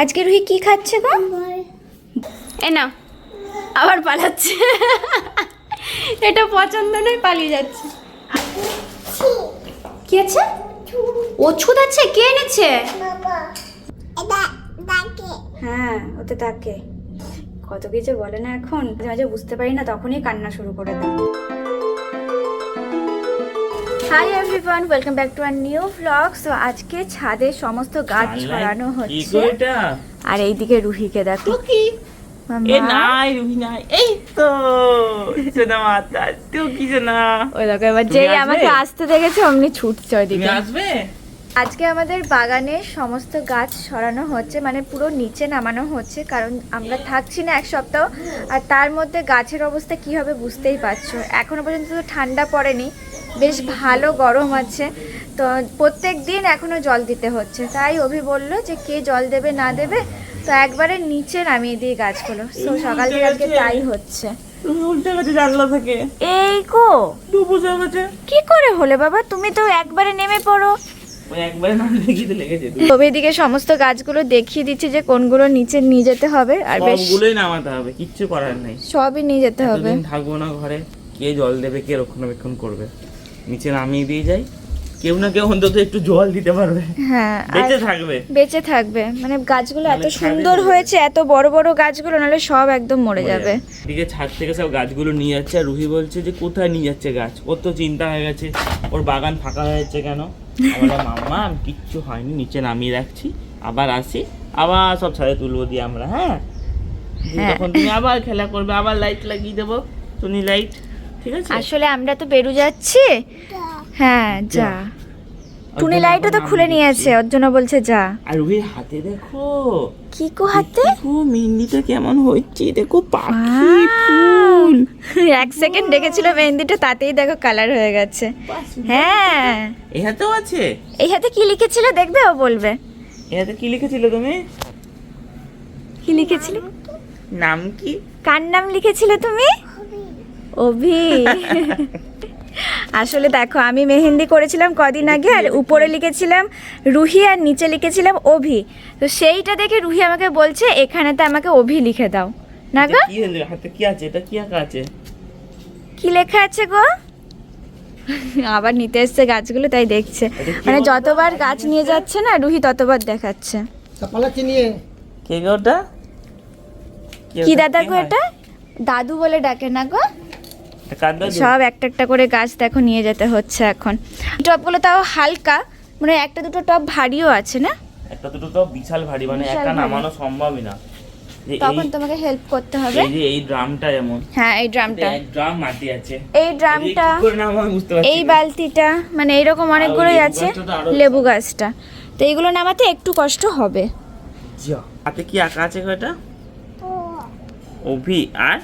আজকে রুহি কি খাচ্ছে গো? এ না আবার পালাচ্ছে। এটা পছন্দ নয়, পালিয়ে যাচ্ছে। কি আছে? ওষুধ আছে, কে এনেছে? হ্যাঁ ওতে তাকে। কত কিছু বলে না এখন। মাঝে বুঝতে পারি না, তখনই কান্না শুরু করে দেয়। Hi everyone welcome back to our new blog so আজকে ছাদে সমস্ত গাছ ছড়ানো হচ্ছে। আর এইদিকে রুহিকে দেখো। কি? এ নাই রুহি নাই। এই তো সোনা মাতা তুই কি জানা ওই দেখো এবার যে যেই আমাকে আসতে দেখেছে অমনি ছুটছে ওইদিকে। আসবে? আজকে আমাদের বাগানে সমস্ত গাছ সরানো হচ্ছে মানে পুরো নিচে নামানো হচ্ছে কারণ আমরা থাকছি না এক সপ্তাহ আর তার মধ্যে গাছের অবস্থা কি হবে বুঝতেই পারছ। এখনও পর্যন্ত তো ঠান্ডা পড়েনি বেশ ভালো গরম আছে তো প্রত্যেক দিন এখনও জল দিতে হচ্ছে। তাই অভি বলল যে কে জল দেবে না দেবে তো একবারে নিচে নামিয়ে দিই গাছগুলো। তো সকাল থেকে আজকে তাই হচ্ছে। উল্টে গেছে জানলা থেকে। এই কো ডুবো গেছে। কি করে হলে বাবা? তুমি তো একবারে নেমে পড়ো। তবে এদিকে সমস্ত গাছগুলো দেখিয়ে দিচ্ছি যে কোনগুলো নিচে নিয়ে যেতে হবে আর সবগুলোই নামাতে হবে কিচ্ছু করার নেই। সবই নিয়ে যেতে হবে। থাকব না ঘরে কে জল দেবে কে রক্ষণাবেক্ষণ করবে? নিচে নামিয়ে দিয়ে যাই। কেউ না কেউ অন্তত একটু জল দিতে পারবে। হ্যাঁ বেঁচে থাকবে। বেঁচে থাকবে। মানে গাছগুলো এত সুন্দর হয়েছে এত বড় বড় গাছগুলো নাহলে সব একদম মরে যাবে। দিকে ছাদ থেকে সব গাছগুলো নিয়ে যাচ্ছে আর রুহি বলছে যে কোথায় নিয়ে যাচ্ছে গাছ? ওর তো চিন্তা হয়ে গেছে ওর বাগান ফাঁকা হয়ে যাচ্ছে কেন? আমরা মাম্মা কিচ্ছু হয়নি নিচে নামিয়ে রাখছি। আবার আসি আবার সব ছাদে তুলবো দিয়ে আমরা হ্যাঁ? হ্যাঁ। তখন তুমি আবার খেলা করবে আবার লাইট লাগিয়ে দেবো টুনি লাইট ঠিক আছে? আসলে আমরা তো বেরু যাচ্ছি। হ্যাঁ যা। টুনি লাইটও তো খুলে নিয়েছে। ওর জন্য বলছে যা। আর রুহির হাতে দেখো। কি কো হাতে? দেখো মেহেন্দিটা কেমন হচ্ছে দেখো পাখি ফুল। এক সেকেন্ড দেখেছিল মেহেন্দিটা তাতেই দেখো কালার হয়ে গেছে। হ্যাঁ। এ হাতেও আছে? এই হাতে কি লিখেছিল দেখবে ও বলবে। এ হাতে কি লিখেছিল তুমি? কি লিখেছিল? নাম কি? কার নাম লিখেছিলে তুমি? অভি আসলে দেখো আমি মেহেন্দি করেছিলাম কদিন আগে আর উপরে লিখেছিলাম রুহি আর নিচে লিখেছিলাম অভি। তো সেইটা দেখে রুহি আমাকে বলছে এখানেতে আমাকে অভি লিখে দাও। না গো? কি হলো? হাতে কি আছে? এটা কি আঁকা আছে? কি লেখা আছে গো? আবার নিতে এসছে গাছগুলো তাই দেখছে। মানে যতবার গাছ নিয়ে যাচ্ছে না রুহি ততবার দেখাচ্ছে। কে গো ওটা? কি দাদা গো এটা? দাদু বলে ডাকে না গো? সব একটা একটা করে গাছ দেখো নিয়ে যেতে হচ্ছে এখন। টবগুলো তাও হালকা মানে একটা দুটো টব ভারীও আছে না? একটা দুটো তো বিশাল ভারী মানে একা। নামানো সম্ভবই না। তখন তোমাকে হেল্প করতে হবে। এই যে এই ড্রামটা যেমন হ্যাঁ এই ড্রামটা। এক ড্রাম মাটি আছে। এই ড্রামটা এই কি করে নামাবো বুঝতে পারছি এই বালতিটা মানে এইরকম অনেকগুলোই আছে লেবু গাছটা। তো এইগুলো নামাতে একটু কষ্ট হবে। যা। হাতে কি আঁকা আছে এটা অভি আর?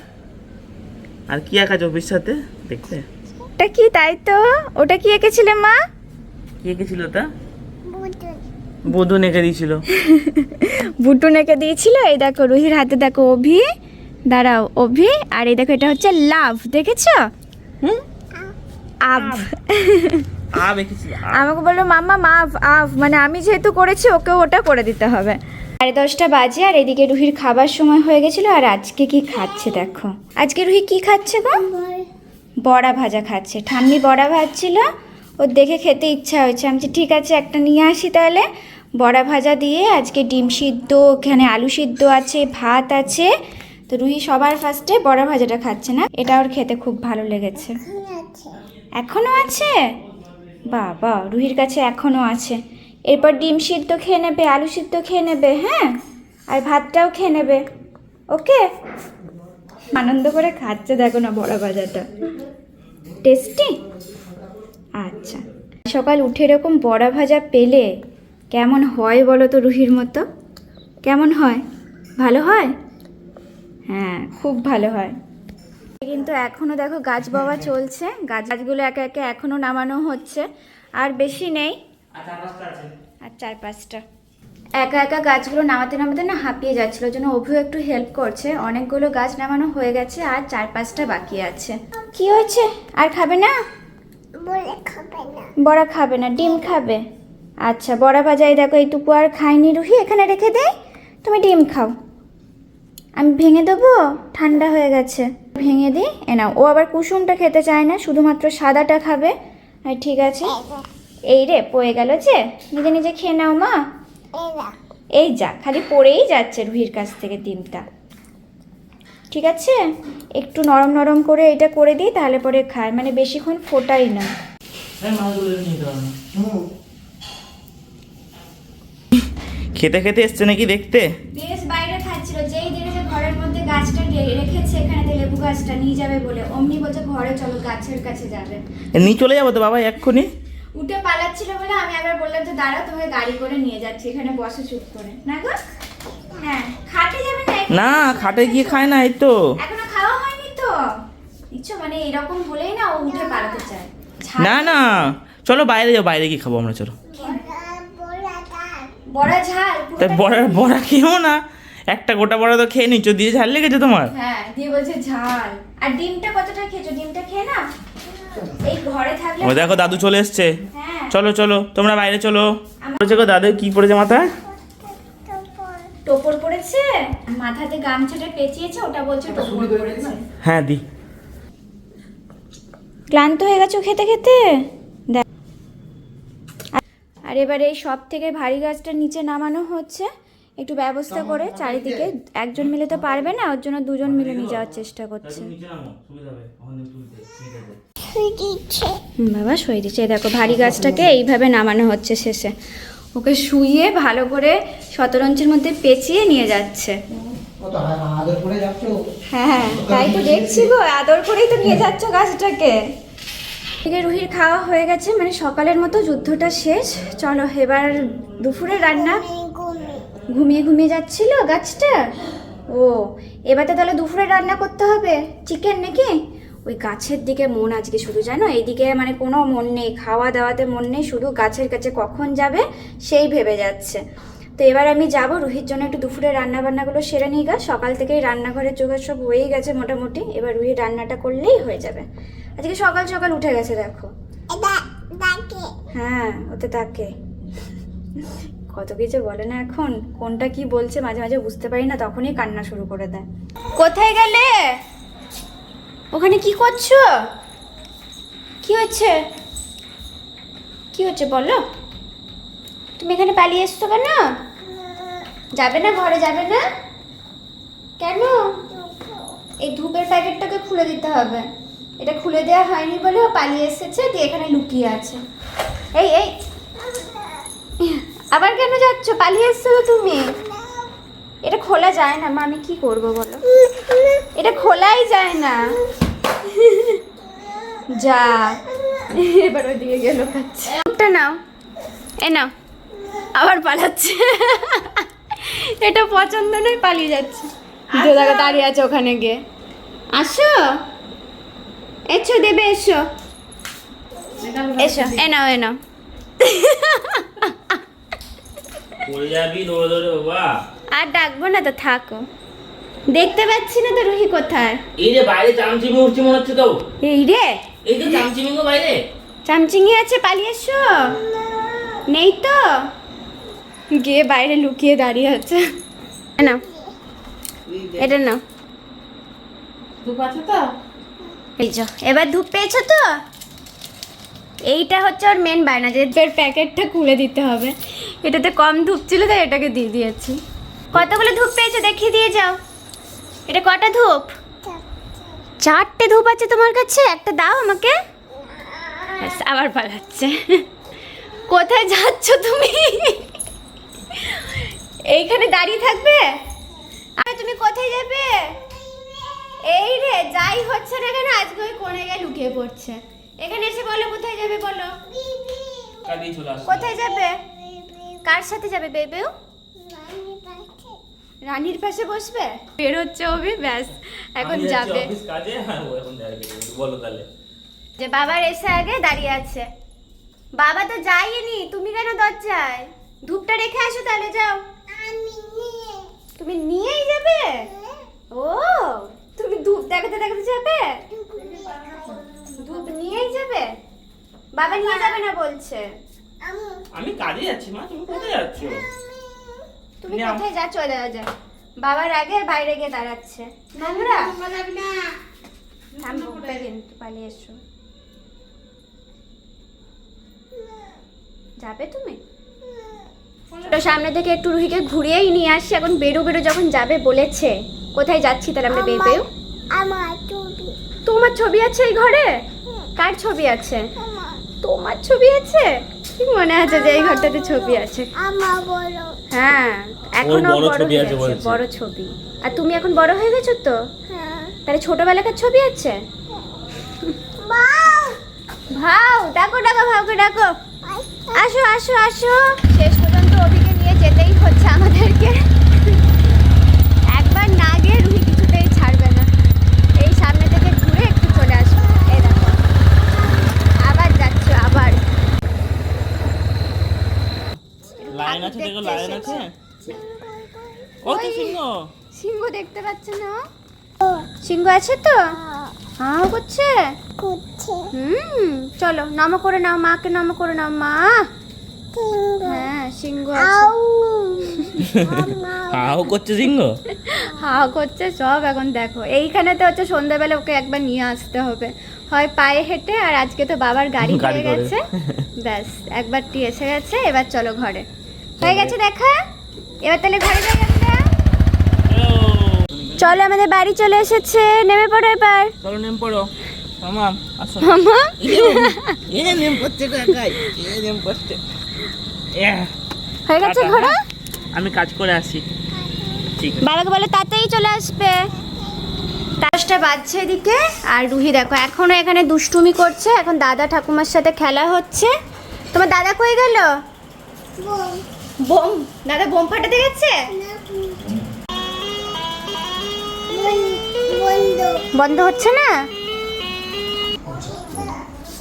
আর কি আঁকা অভির সাথে দেখতে। ওটা কি তাই তো? ওটা কি এঁকেছিলে মা? কি এঁকেছিল ওটা? বধু এঁকে দিয়েছিল। বুটু এঁকে দিয়েছিল। এই দেখো রুহির হাতে দেখো অভি। দাঁড়াও অভি। আর এই দেখো এটা হচ্ছে লাভ দেখেছ? হুম? আভ। আব এঁকেছিল আমাকে বলল মাম্মা মাভ আভ। মানে আমি যেহেতু করেছি ওকেও ওটা করে দিতে হবে। সাড়ে দশটা বাজে আর এদিকে রুহির খাবার সময় হয়ে গেছিল আর আজকে কি খাচ্ছে দেখো। আজকে রুহি কি খাচ্ছে গো? বড়া ভাজা খাচ্ছে। ঠাম্মি বড়া ভাজছিল। ওর দেখে খেতে ইচ্ছা হয়েছে। আমি ঠিক আছে একটা নিয়ে আসি তাহলে। বড়া ভাজা দিয়ে আজকে ডিম সিদ্ধ ওখানে আলু সিদ্ধ আছে ভাত আছে। তো রুহি সবার ফার্স্টে বড়া ভাজাটা খাচ্ছে না। এটা ওর খেতে খুব ভালো লেগেছে। এখনও আছে। বাবা রুহির কাছে এখনও আছে। এরপর ডিম সিদ্ধ খেয়ে নেবে, আলু সিদ্ধ খেয়ে নেবে হ্যাঁ? আর ভাতটাও খেয়ে নেবে, ওকে? আনন্দ করে খাচ্ছে দেখো না বড়া ভাজাটা। টেস্টি? আচ্ছা। সকাল উঠে এরকম বড়া ভাজা পেলে কেমন হয় বলো তো রুহির মতো? কেমন হয়? ভালো হয়? হ্যাঁ খুব ভালো হয়। কিন্তু এখনও দেখো গাছ বাবা চলছে, গাছ গাছগুলো একে একে এখনও নামানো হচ্ছে, আর বেশি নেই। আর চার পাঁচটা একা একা গাছগুলো নামাতে নামাতে না হাঁপিয়ে যাচ্ছিল জন্য অভিও একটু হেল্প করছে। অনেকগুলো গাছ নামানো হয়ে গেছে আর চার পাঁচটা বাকি আছে। কি হয়েছে? আর খাবে না? বড়া খাবে না। ডিম খাবে। আচ্ছা বড়া ভাজাই দেখো এইটুকু আর খাইনি রুহি এখানে রেখে দেয় তুমি ডিম খাও। আমি ভেঙে দেবো? ঠান্ডা হয়ে গেছে। ভেঙে দিই? এনাও ও আবার কুসুমটা খেতে চায় না শুধুমাত্র সাদাটা খাবে। ঠিক আছে। এই রে পড়ে গেল যে নিজে নিজে খেয়ে নাও মা। এই যা খালি পড়েই যাচ্ছে রুহির কাছ থেকে ডিমটা। ঠিক আছে? একটু নরম নরম করে এটা করে দিই তাহলে পরে খায়। মানে বেশিক্ষণ ফোটাই না। হ্যাঁ খেতে খেতে এসছে নাকি দেখতে? বেশ বাইরে খাচ্ছিল। যেই দেখেছে ঘরের মধ্যে গাছটা রেখেছে এখানে তো লেবু গাছটা নিয়ে যাবে বলে। অমনি বলছে ঘরে চলো গাছের কাছে যাবে। নিয়ে চলে যাব তো বাবা এক্ষুনি। উঠে পালাচ্ছিল বলে আমি আবার বললাম যে দাঁড়া তোমাকে গাড়ি করে নিয়ে যাচ্ছি এখানে বসে চুপ করে। না গো? হ্যাঁ খাটে যাবে না না খাটে গিয়ে খায় না এই তো। এখনও খাওয়া হয়নি তো? ইচ্ছো মানে এরকম বলেই না ও উঠে পালাতে চায়। না না চলো বাইরে যাও বাইরে গিয়ে খাব আমরা চলো। বড়া ঝাল বড়া বড়া খেয়েও না? একটা গোটা বড়া তো খেয়ে নিচ্ছ দিয়ে ঝাল লেগেছে তোমার? হ্যাঁ দিয়ে বলছে ঝাল। আর ডিমটা কতটা খেয়েছো? ডিমটা খেয়ে না ও দেখো দাদু চলে এসছে। হ্যাঁ। চলো চলো তোমরা বাইরে চলো। পড়েছে গো দাদু কি পড়েছে মাথায়? টোপর পড়েছে? মাথাতে গামছাটা পেঁচিয়েছে ওটা বলছে টোপর পড়েছে। হ্যাঁ দি। ক্লান্ত হয়ে গেছো খেতে খেতে? দেখ। আর এবারে এই সব থেকে ভারী গাছটা নিচে নামানো হচ্ছে। একটু ব্যবস্থা করে চারিদিকে একজন মিলে তো পারবে না ওর জন্য দুজন মিলে নিয়ে যাওয়ার চেষ্টা করছে। বাবা শুয়ে দিচ্ছে দেখো ভারী গাছটাকে এইভাবে নামানো হচ্ছে শেষে। ওকে শুয়ে ভালো করে শতরঞ্চের মধ্যে পেঁচিয়ে নিয়ে যাচ্ছে। কত আদর করে যাচ্ছ হ্যাঁ তাই তো দেখছি গো আদর করেই তো নিয়ে যাচ্ছ গাছটাকে। এদিকে রুহির খাওয়া হয়ে গেছে মানে সকালের মতো যুদ্ধটা শেষ। চলো এবার দুপুরে রান্না। ঘুমিয়ে ঘুমিয়ে যাচ্ছিল গাছটা? ও এবার তো তাহলে দুপুরে রান্না করতে হবে। চিকেন নাকি? ওই গাছের দিকে মন আজকে শুধু জানো? এইদিকে মানে কোনো মন নেই খাওয়া দাওয়াতে মন নেই শুধু গাছের কাছে কখন যাবে সেই ভেবে যাচ্ছে। তো এবার আমি যাব রুহির জন্য একটু দুপুরে রান্না বান্নাগুলো সেরে নিই গা। সকাল থেকেই রান্নাঘরের জোগাড় সব হয়েই গেছে মোটামুটি। এবার রুহি রান্নাটা করলেই হয়ে যাবে। আজকে সকাল সকাল উঠে গেছে দেখো। হ্যাঁ ওতে তাকে। কত কিছু বলে না এখন? কোনটা কি বলছে মাঝে মাঝে বুঝতে পারি না তখনই কান্না শুরু করে দেয়। কোথায় গেলে? ওখানে কি করছ? কি হচ্ছে? কি হচ্ছে বলো? তুমি এখানে পালিয়ে এসছো কেন? যাবে না, ঘরে যাবে না? কেন? এই ধূপের প্যাকেটটাকে খুলে দিতে হবে। এটা খুলে দেওয়া হয়নি বলে ও পালিয়ে এসেছে দিয়ে এখানে লুকিয়ে আছে। এই এই। আবার কেন যাচ্ছ? পালিয়ে এসছো তুমি। এটা খোলা যায় না মা আমি কি করব বলো? এটা খোলাই যায় না। যা। এবার ওদিকে গেল খাচ্ছে ওটা নাও। এ নাও। আবার পালাচ্ছে। এটা পছন্দ নয় পালিয়ে যাচ্ছে। জায়গায় দাঁড়িয়ে আছে ওখানে গিয়ে। আসো। এসো দেবে এসো। এসো এ নাও এ নাও। পড়ে যাবি? দৌড়ে দৌড়ে বাবা। আর ডাকবো না তো থাকো। দেখতে পাচ্ছি না তো রুহি কোথায়। এই যে বাইরে চামচিমি উঠছে মনে হচ্ছে তো। এই রে। এই যে চামচিমি গো বাইরে। চামচিঙি আছে পালিয়ে এসো। নেই তো। গিয়ে বাইরে লুকিয়ে দাঁড়িয়ে আছে। নাও। এটা নাও। ধূপ আছে তো? এই যো এবার ধূপ পেয়েছ তো? এইটা হচ্ছে ওর মেন বায়না যে এর প্যাকেটটা খুলে দিতে হবে। এটাতে কম ধূপ ছিল তাই এটাকে দিয়ে দিয়েছি। কতগুলো ধূপ পেয়েছ? দেখিয়ে দিয়ে যাও। এটা কটা ধূপ? চারটে ধূপ আছে তোমার কাছে? একটা দাও আমাকে। আবার পালাচ্ছে। কোথায় যাচ্ছ তুমি? এইখানে দাঁড়িয়ে থাকবে? আরে তুমি কোথায় যাবে? এই রে যাই হচ্ছে না কেন আজকে ওই কোণে গিয়ে লুকিয়ে পড়ছে। এখানে এসে বলো কোথায় যাবে বলো? কোথায় যাবে? কার সাথে যাবে বেবেও রানীর পাশে বসবে? বের হচ্ছে অভি ব্যাস এখন যাবে। অফিস কাজে এখন যাবে বলো তাহলে। যে বাবার এসে আগে দাঁড়িয়ে আছে। বাবা তো যাইনি তুমি কেন দরজায়? ধূপটা রেখে আসো তাহলে যাও। তুমি নিয়েই যাবে? ও তুমি ধূপ দেখাতে দেখাতে যাবে? ধূপ নিয়েই যাবে? বাবা নিয়ে যাবে না বলছে। আমি কাজে যাচ্ছি মা তুমি কোথায় যাচ্ছ? তুমি কোথায় যা চলে যা বাবার আগে বাইরে গিয়ে দাঁড়াচ্ছে। নোংরা কিন্তু পালিয়ে এসো। যাবে তুমি? তো সামনে থেকে একটু রুহিকে ঘুরিয়েই নিয়ে আসি। এখন বেরো বেরো যখন যাবে বলেছে। কোথায় যাচ্ছি তাহলে আমরা বেরো আমার ছবি। তোমার ছবি আছে এই ঘরে? কার ছবি আছে? তোমার ছবি আছে? কি মনে আছে যে এই ঘরটাতে ছবি আছে? হ্যাঁ। এখনও বড় ছবি হয়ে আছে। বড় ছবি। আর তুমি এখন বড় হয়ে গেছো তো? হ্যাঁ। তাহলে ছোটবেলাকার ছবি আছে? ভাও ডাকো ডাকো ভাউকে ডাকো। আসো আসো আসো। শেষ পর্যন্ত অভিকে নিয়ে যেতেই হচ্ছে আমাদেরকে। একবার না গিয়ে রুহি কিছুতেই ছাড়বে না। এই সামনে থেকে ঘুরে একটু চলে আসবে এই দেখো। আবার যাচ্ছ আবার। লাইন আছে দেখো লাইন আছে? কত সিংহ। সিংহ দেখতে পাচ্ছ না? সিংহ আছে তো? হ্যাঁ করছে? করছে। হুম চলো নম করে নাও মাকে নম করে নাও মা। হ্যাঁ সিংহ আছে। হাও করছে সিংহ? হাওয়া করছে সব এখন দেখো। এইখানে তো হচ্ছে সন্ধ্যাবেলা ওকে একবার নিয়ে আসতে হবে। হয় পায়ে হেঁটে আর আজকে তো বাবার গাড়ি গাড়ি হয়ে গেছে। ব্যাস একবারটি এসে গেছে এবার চলো ঘরে। হয়ে গেছে দেখা? এবার তাহলে ঘরে যাই আমরা। চলো আমাদের বাড়ি চলে এসেছে। নেমে পড়ো এবার। চলো নেম পড়ো। মামাম আসো। মামা? এ নেম করছে কাকাই এ নেম করছে হয়ে গেছে ঘোরা? হ্যাঁ? আমি কাজ করে আসি। ঠিক আছে। বাবাকে বলে তাতেই চলে আসবে। দশটা বাজছে এদিকে। আর রুহি দেখো এখনও এখানে দুষ্টুমি করছে। এখন দাদা ঠাকুমার সাথে খেলা হচ্ছে। তোমার দাদা কই গেল? বোম দাদা বোম ফাটাতে গেছে? বন্ধ হচ্ছে না?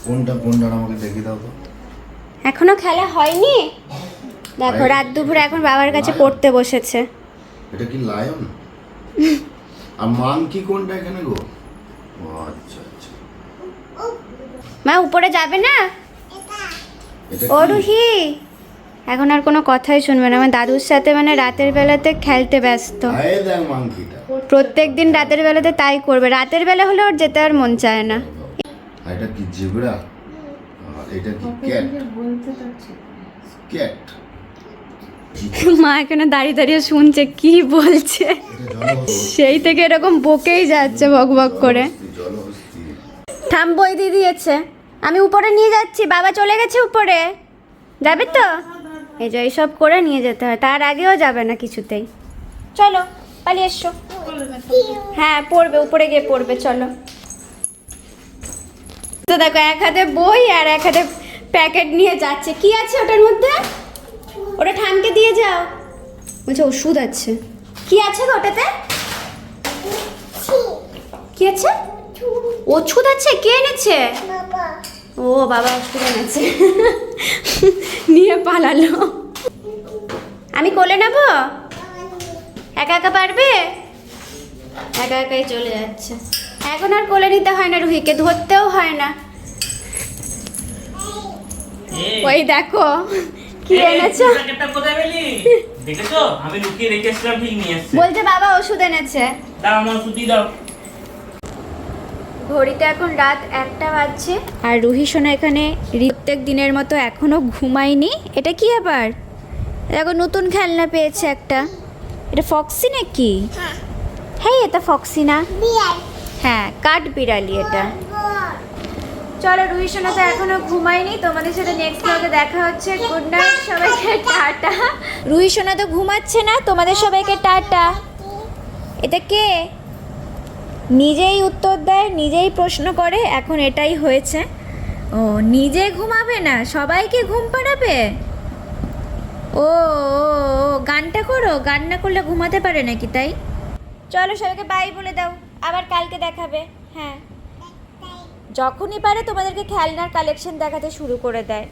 কোনটা কোনটা আমাকে দেখে দাও তো। এখনও খেলা হয়নি? দেখো রাত দুপুরে এখন বাবার কাছে পড়তে বসেছে। এটা কি লায়ন আর কোনটা এখানে গো? আচ্ছা আচ্ছা। মা উপরে যাবে না? এটা ও রুহি এখন আর কোনো কথাই শুনবে না। আমার দাদুর সাথে মানে রাতের বেলাতে খেলতে ব্যস্ত। প্রত্যেক দিন রাতের বেলাতে তাই করবে। রাতের বেলা হলে ওর যেতে আর মন চায় না। এটা কি জেব্রা এটা কি ক্যাট? ক্যাট। মা এখানে দাঁড়িয়ে দাঁড়িয়ে শুনছে কি বলছে? সেই থেকে এরকম বকেই যাচ্ছে বক বক করে। থাম বই দিয়ে দিয়েছে। আমি উপরে নিয়ে যাচ্ছি বাবা চলে গেছে উপরে। যাবে তো? এই যে এইসব করে নিয়ে যেতে হয়। তার আগেও যাবে না কিছুতেই। চলো পালিয়ে এসো। হ্যাঁ পড়বে উপরে গিয়ে পড়বে চলো। তো দেখো এক হাতে বই আর এক হাতে প্যাকেট নিয়ে যাচ্ছে। কি আছে ওটার মধ্যে? ওটা ঠানকে দিয়ে যাও। বলছে ওষুধ আছে। কি আছে ওটাতে? কি আছে? ওষুধ আছে? কে এনেছে? বাবা। ও বাবা ওষুধ এনেছে নিয়ে পালালো। আমি কোলে নেব? একা একা পারবে? একা একাই চলে যাচ্ছে। এখন আর কোলে নিতে হয় না রুহিকে। ধরতেও হয় না। ওই দেখো কি এনেছো? দেখেছ? আমি লুকিয়ে রেখে এসেছিলাম ঠিক নিয়ে বলছে বাবা ওষুধ এনেছে। দাও আমার সুতি দাও। ঘড়িতে এখন রাত একটা বাজছে। আর রুহি সোনা এখানে প্রত্যেক দিনের মতো এখনও ঘুমায়নি। এটা কি আবার দেখো নতুন খেলনা পেয়েছে একটা। এটা ফক্সি নাকি? হ্যাঁ। এটা ফক্সি না? হ্যাঁ কাঠ বিড়ালি এটা। চলো রুহি সোনা তো এখনও ঘুমায়নি। তোমাদের সাথে নেক্সট ব্লগে দেখা হচ্ছে। গুড নাইট সবাইকে টাটা। রুহি সোনা তো ঘুমাচ্ছে না। তোমাদের সবাইকে টাটা। এটা কে? নিজেই উত্তর দেয়, নিজেই প্রশ্ন করে, এখন এটাই হয়েছে। ও, নিজে ঘুমাবে না সবাইকে ঘুম পাড়াবে? ও গানটা করো, গান না করলে ঘুমাতে পারে নাকি তাই? চলো সবাইকে বাই বলে দাও, আবার কালকে দেখাবে হ্যাঁ। যখনই পারে তোমাদেরকে খেলনার কালেকশন দেখাতে শুরু করে দেয়।